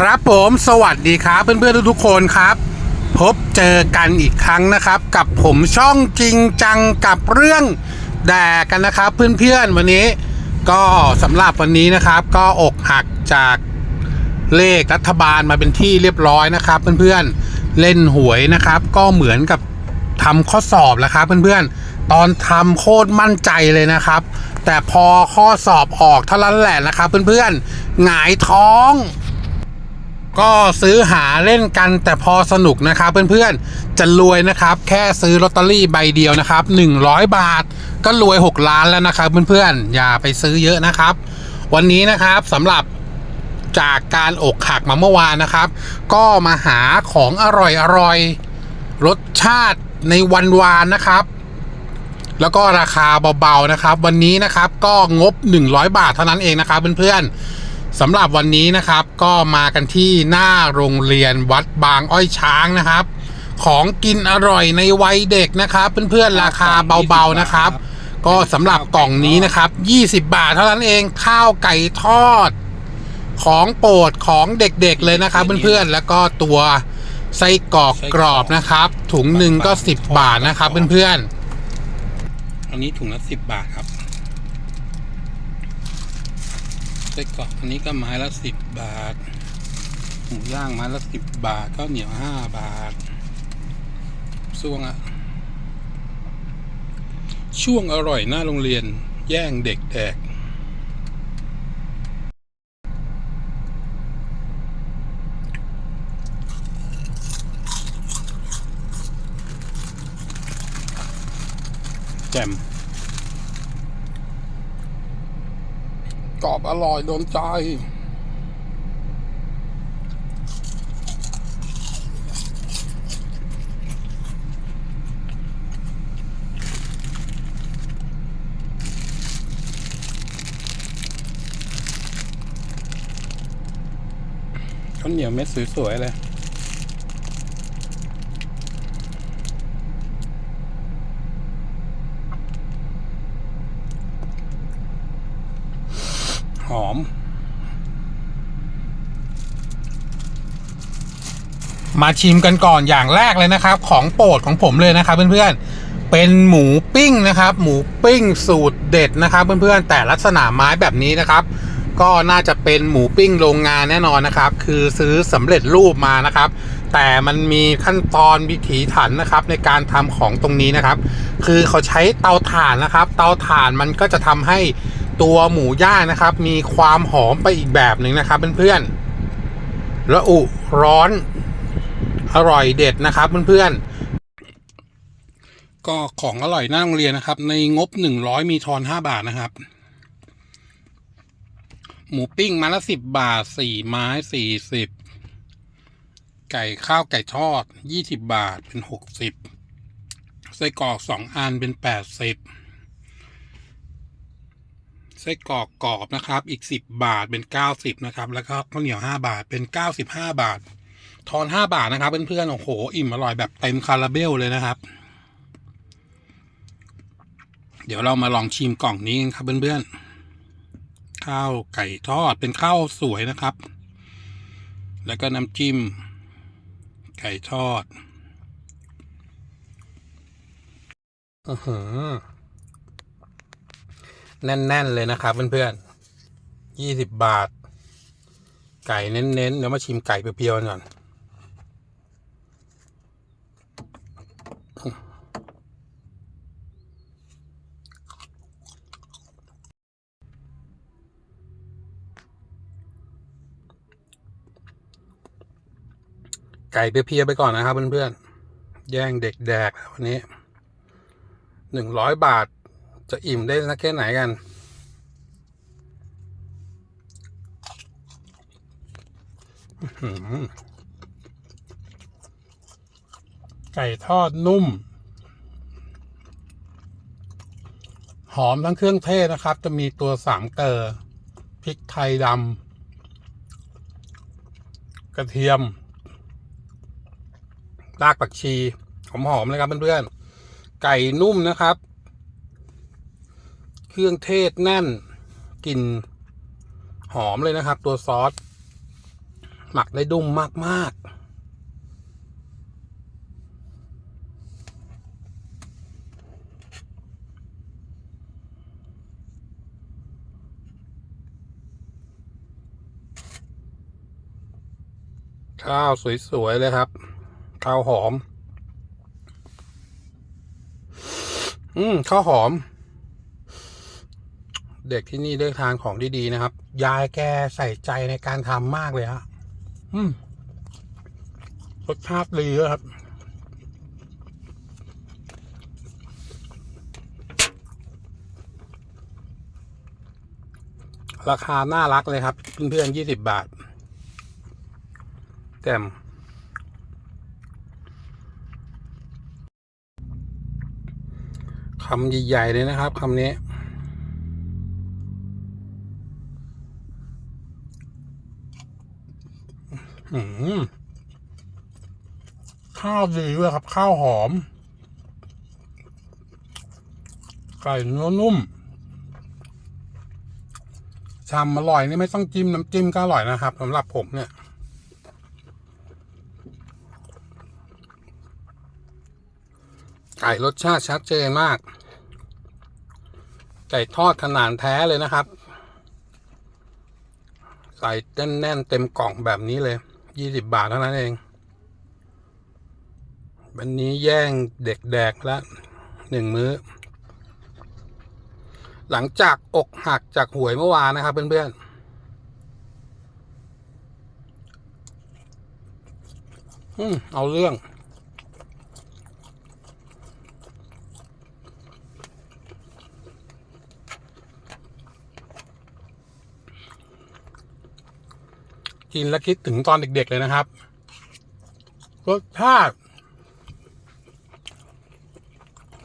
ครับผมสวัสดีครับเพื่อนๆทุกๆคนครับ พบเจอกันอีกครั้งนะครับ กับผมช่องจริงจังกับเรื่องแดกกันนะครับ เพื่อนๆวันนี้ ก็สำหรับวันนี้นะครับ ก็อกหักจากเลขรัฐบาลมาเป็นที่เรียบร้อยนะครับ เพื่อนๆเล่นหวยนะครับ ก็เหมือนกับทำข้อสอบแล้วครับ เพื่อนๆตอนทำโคตรมั่นใจเลยนะครับ แต่พอข้อสอบออกเท่านั้นแหละนะครับ เพื่อนๆหงายท้อง ก็ซื้อหาเล่นกันแต่พอสนุกนะครับเพื่อนๆ จะรวยนะครับ แค่ซื้อลอตเตอรี่ใบเดียวนะครับ 100 บาท ก็รวย 6 ล้านแล้วนะครับเพื่อนๆ อย่าไปซื้อเยอะนะครับ วันนี้นะครับสำหรับจากการอกหักมาเมื่อวานนะครับ ก็มาหาของอร่อยอร่อยๆรสชาติในวันวานนะครับ แล้วก็ราคาเบาๆนะครับ วันนี้นะครับก็งบ 100 บาทเท่านั้นเองนะครับเพื่อนๆ สำหรับวันนี้นะครับก็มากันที่หน้าโรงเรียนวัดบางอ้อยช้างนะครับ ของกินอร่อยในวัยเด็กนะครับเพื่อนๆราคาเบาๆนะครับ ก็สำหรับกล่องนี้นะครับ 20 บาทเท่านั้นเองข้าวไก่ทอด ของโปรดของเด็กๆเลยนะครับเพื่อนๆแล้วก็ตัวไส้กรอกกรอบนะครับ ถุงหนึ่งก็ 10 บาทนะครับเพื่อนๆอันนี้ถุงละ10 บาทครับ ไส้กรอกอันนี้ก็ไม้ละสิบบาท หมูย่างไม้ละสิบบาทข้าวเหนียวห้าบาทช่วงอะช่วงอร่อยหน้าโรงเรียนแย่งเด็กแดกแจ่ม รอบอร่อยโดนใจ ข้าวเหนียวเม็ดสวย ๆ เลย หอม มาชิมกันก่อนอย่างแรกเลยนะครับ ของโปรดของผมเลยนะครับ เพื่อนๆ เป็นหมูปิ้งนะครับ หมูปิ้งสูตรเด็ดนะครับ เพื่อนๆ แต่ลักษณะไม้แบบนี้นะครับ ก็น่าจะเป็นหมูปิ้งโรงงานแน่นอนนะครับ คือซื้อสำเร็จรูปมานะครับแต่มันมีขั้นตอนวิถีถันนะครับในการทำของตรงนี้นะครับ คือเขาใช้เตาถ่านนะครับ เตาถ่านมันก็จะทำให้ ตัวหมูย่างนะครับ มีความหอมไปอีกแบบหนึ่งนะครับเพื่อนๆระอุร้อน อร่อยเด็ดนะครับเพื่อนๆก็ของอร่อยหน้าโรงเรียนนะครับ ในงบหนึ่งร้อยมีทอนห้าบาทนะครับ หมูปิ้งมาละสิบบาทสี่ไม้สี่สิบไก่ข้าวไก่ทอดยี่สิบบาทเป็นหกสิบไส้กรอกสองอันเป็นแปดสิบ ส้กรอกกรอบนะครับ อีกสิบบาทเป็นเก้าสิบนะครับ แล้วก็ข้าวเหนียวห้าบาทเป็นเก้าสิบห้าบาท ทอนห้าบาทนะครับเพื่อนๆ โอ้โห อิ่มอร่อยแบบเต็มคาราเบลเลยนะครับ เดี๋ยวเรามาลองชิมกล่องนี้ครับเพื่อนๆ ข้าวไก่ทอดเป็นข้าวสวยนะครับ แล้วก็น้ำจิ้ม ไก่ทอดอือหือ แน่น ๆ เลยนะครับเพื่อนๆยี่สิบบาท ไก่เน้นๆเดี๋ยวมาชิมไก่เพียวๆก่อนไก่เพียวๆไปก่อนนะครับเพื่อนๆ แย่งเด็กแดกวันนี้หนึ่งร้อยบาท จะอิ่มได้สักแค่ไหนกัน ไก่ทอดนุ่ม หอมทั้งเครื่องเทศนะครับ จะมีตัวสามเกลอพริกไทยดำกระเทียม รากผักชี หอมๆเลยครับเพื่อนๆไก่นุ่มนะครับ เครื่องเทศแน่นกลิ่นหอมเลยนะครับ ตัวซอส หมักได้ดุมมาก ๆข้าวสวย ๆ เลยครับ ข้าวหอม อืม ข้าวหอม เด็กที่นี่เลือกทานของดีๆนะครับ ยายแกใส่ใจในการทำมากเลยฮะอืมรสชาติดีครับ ราคาน่ารักเลยครับ เพื่อนๆยี่สิบบาทแจ่มคำใหญ่ๆเลยนะครับคำนี้ อืม ข้าวดีด้วยครับ ข้าวหอม ไก่เนื้อนุ่มชำอร่อยนี่ไม่ต้องจิ้มน้ำจิ้มก็อร่อยนะครับสำหรับผมเนี่ย ไก่รสชาติชัดเจนมาก ไก่ทอดขนาดแท้เลยนะครับ ใส่แน่นๆเต็มกล่องแบบนี้เลย ยี่สิบบาทเท่านั้นเอง วันนี้แย่งเด็กแดกละหนึ่งมื้อ หลังจากอกหักจากหวยเมื่อวานนะครับเพื่อนๆอืม เอาเรื่อง กินแล้วคิดถึงตอนเด็ก ๆ เลยนะครับรสชาติ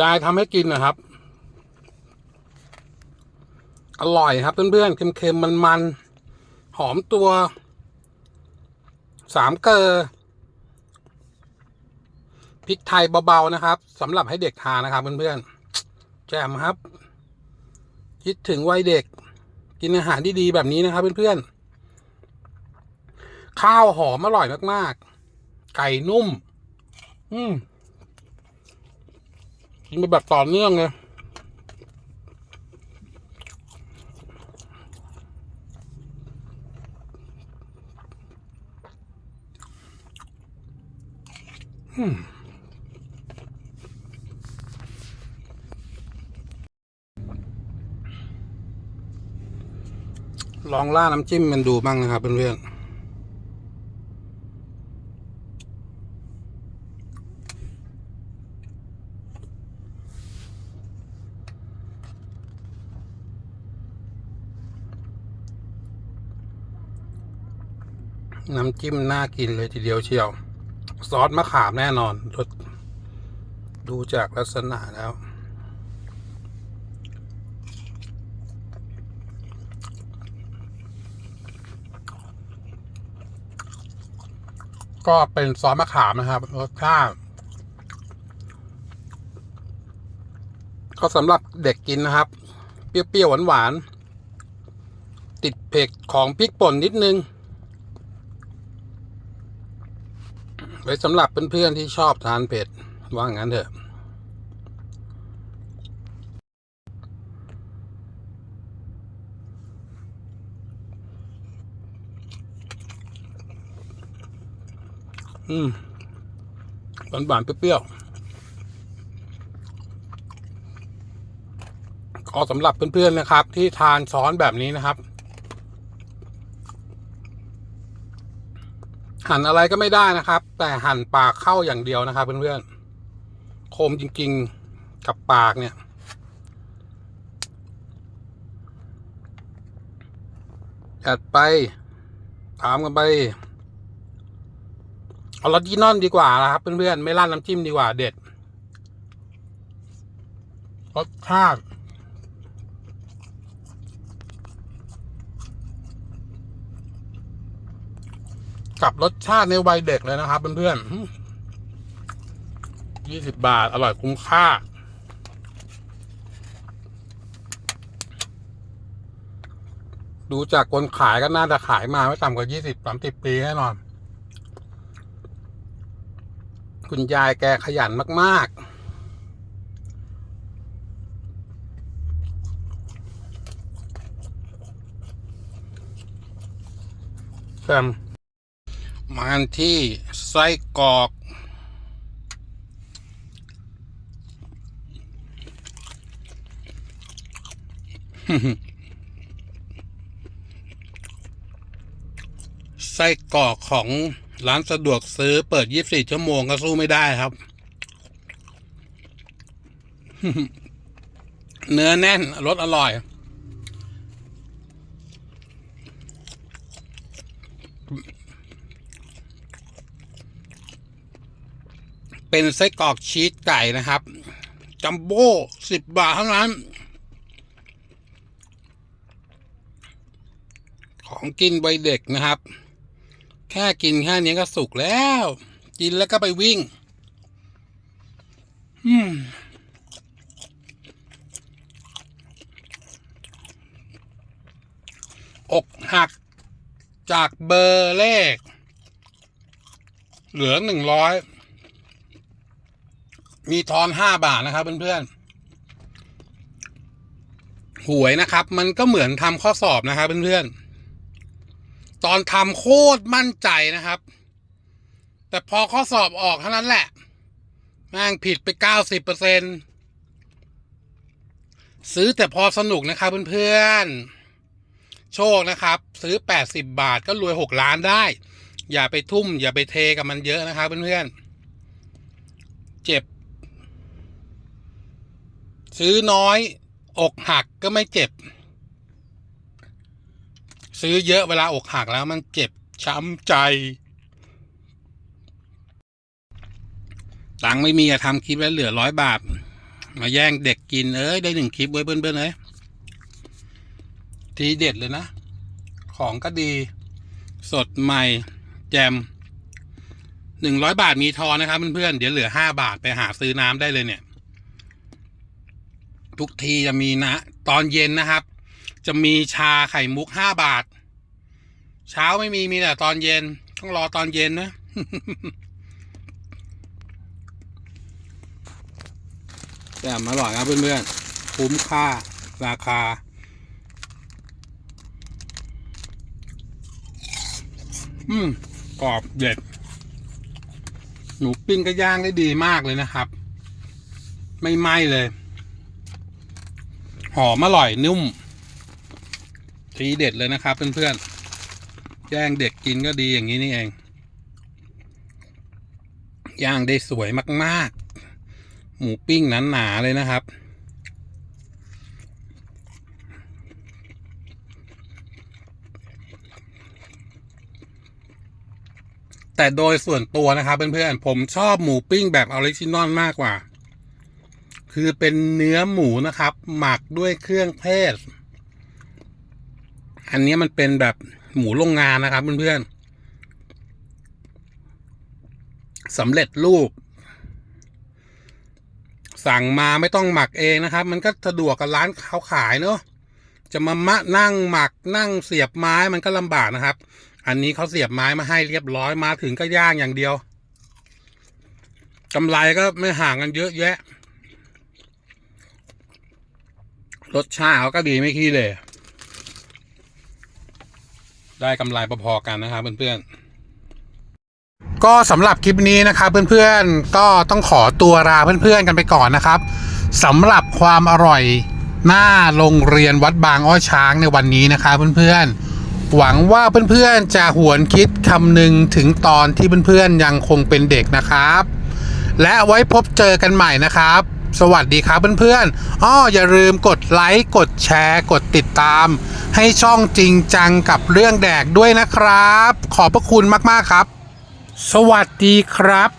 ยายทำให้กินนะครับ อร่อยครับเพื่อนๆเค็มๆมันๆหอมตัวสามเกลอพริกไทยเบาๆนะครับสำหรับให้เด็กทานนะครับเพื่อนๆแจ่มครับ คิดถึงวัยเด็ก กินอาหารดีๆแบบนี้นะครับเพื่อนๆ ข้าวหอมอร่อยมาก ๆ ไก่นุ่ม อืมกินไปแบบต่อเนื่องเลยลองล่าน้ำจิ้มมันดูบ้างนะครับเพื่อนๆ น้ำจิ้มน่ากินเลยทีเดียวเชียว ซอสมะขามแน่นอนรสดูจากลักษณะแล้ว ก็เป็นซอสมะขามนะครับรสชาติก็สำหรับเด็กกินนะครับ เปรี้ยวๆหวานๆติดเผ็ดของพริกป่นนิดนึง ไว้สำหรับเพื่อนๆที่ชอบทานเผ็ด ว่างั้นเถอะ อืมหวานหวานๆเปรี้ยวๆก็สำหรับเพื่อนๆนะครับ ที่ทานช้อนแบบนี้นะครับ หั่นอะไรก็ไม่ได้นะครับ แต่หั่นปากเข้าอย่างเดียวนะครับ เพื่อนๆ คมจริงๆกับปากเนี่ย จัดไป ถามกันไป เอาลอตจินอนดีกว่านะครับ เพื่อนๆ ไม่ราดน้ำจิ้มดีกว่าเด็ดรสชาติ กับรสชาติในวัยเด็กเลยนะครับเพื่อนๆยี่สิบบาท อร่อยคุ้มค่า ดูจากคนขายก็น่าจะขายมาไม่ต่ำกว่ายี่สิบสามสิบปีแน่นอน คุณยายแกขยันมาก ๆแซม มาที่ไส้กรอก ไส้กรอกของร้านสะดวกซื้อเปิด 24 ชั่วโมงก็สู้ไม่ได้ครับ เนื้อแน่นรสอร่อย เป็นไส้กรอกชีสไก่นะครับ จัมโบ้สิบบาทเท่านั้น ของกินใบเด็กนะครับ แค่กินแค่นี้ก็สุกแล้ว กินแล้วก็ไปวิ่ง อืมอกหักจากเบอร์เลข เหลือหนึ่งร้อย มีทอนห้าบาทนะครับเพื่อนๆหวยนะครับ มันก็เหมือนทำข้อสอบนะครับเพื่อนๆตอนทำโคตรมั่นใจนะครับ แต่พอข้อสอบออกเท่านั้นแหละแม่งผิดไปเก้าสิบเปอร์เซ็นซื้อแต่พอสนุกนะครับเพื่อนๆโชคนะครับ ซื้อแปดสิบบาทก็รวยหกล้านได้ อย่าไปทุ่ม อย่าไปเทกับมันเยอะนะครับเพื่อนๆเจ็บ ซื้อน้อย อกหักก็ไม่เจ็บ ซื้อเยอะเวลาอกหักแล้วมันเจ็บช้ำใจ ตังค์ไม่มีอะทำคลิปแล้วเหลือร้อยบาท มาแย่งเด็กกินเอ้ยได้หนึ่งคลิปไว้เพื่อนๆเลยทีเด็ดเลยนะ ของก็ดีสดใหม่แจมหนึ่งร้อยบาทมีทอนนะครับเพื่อนๆเดี๋ยวเหลือห้าบาทไปหาซื้อน้ำได้เลยเนี่ย ทุกทีจะมีนะ ตอนเย็นนะครับ จะมีชาไข่มุกห้าบาท เช้าไม่มีมีแต่ตอนเย็น ต้องรอตอนเย็นนะ แต่อร่อยครับเพื่อนๆ คุ้มค่าราคาอืมกรอบเด็ด หนูปิ้งก็ย่างได้ดีมากเลยนะครับ ไม่ไหม้เลย หอมอร่อยนุ่ม ทีเด็ดเลยนะครับเพื่อนๆแย่งเด็กกินก็ดีอย่างนี้นี่เอง ย่างได้สวยมากๆ หมูปิ้งหนาๆเลยนะครับแต่โดยส่วนตัวนะครับเพื่อนๆ ผมชอบหมูปิ้งแบบออริจินอลมากกว่า คือเป็นเนื้อหมูนะครับ หมักด้วยเครื่องเทศ อันนี้มันเป็นแบบหมูโรงงานนะครับเพื่อนๆสำเร็จรูป สั่งมาไม่ต้องหมักเองนะครับ มันก็สะดวกกับร้านเขาขายเนอะจะมามะนั่งหมักนั่งเสียบไม้มันก็ลำบากนะครับ อันนี้เขาเสียบไม้มาให้เรียบร้อยมาถึงก็ย่างอย่างเดียวกำไรก็ไม่ห่างกันเยอะแยะ รสชาติเขาก็ดีไม่ขี้เลย ได้กำไรพอๆกันนะครับเพื่อนๆก็สำหรับคลิปนี้นะครับเพื่อนๆก็ต้องขอตัวลาเพื่อนๆกันไปก่อนนะครับสำหรับความอร่อยหน้าโรงเรียนวัดบางอ้อช้างในวันนี้นะครับเพื่อนๆ หวังว่าเพื่อนๆจะหวนคิดคำหนึ่งถึงตอนที่เพื่อนๆยังคงเป็นเด็กนะครับ และไว้พบเจอกันใหม่นะครับ สวัสดีครับเพื่อนๆอ้ออย่าลืมกดไลค์ กดแชร์ กดติดตาม ให้ช่องจริงจังกับเรื่องแดกด้วยนะครับ ขอบพระคุณมากๆครับ สวัสดีครับ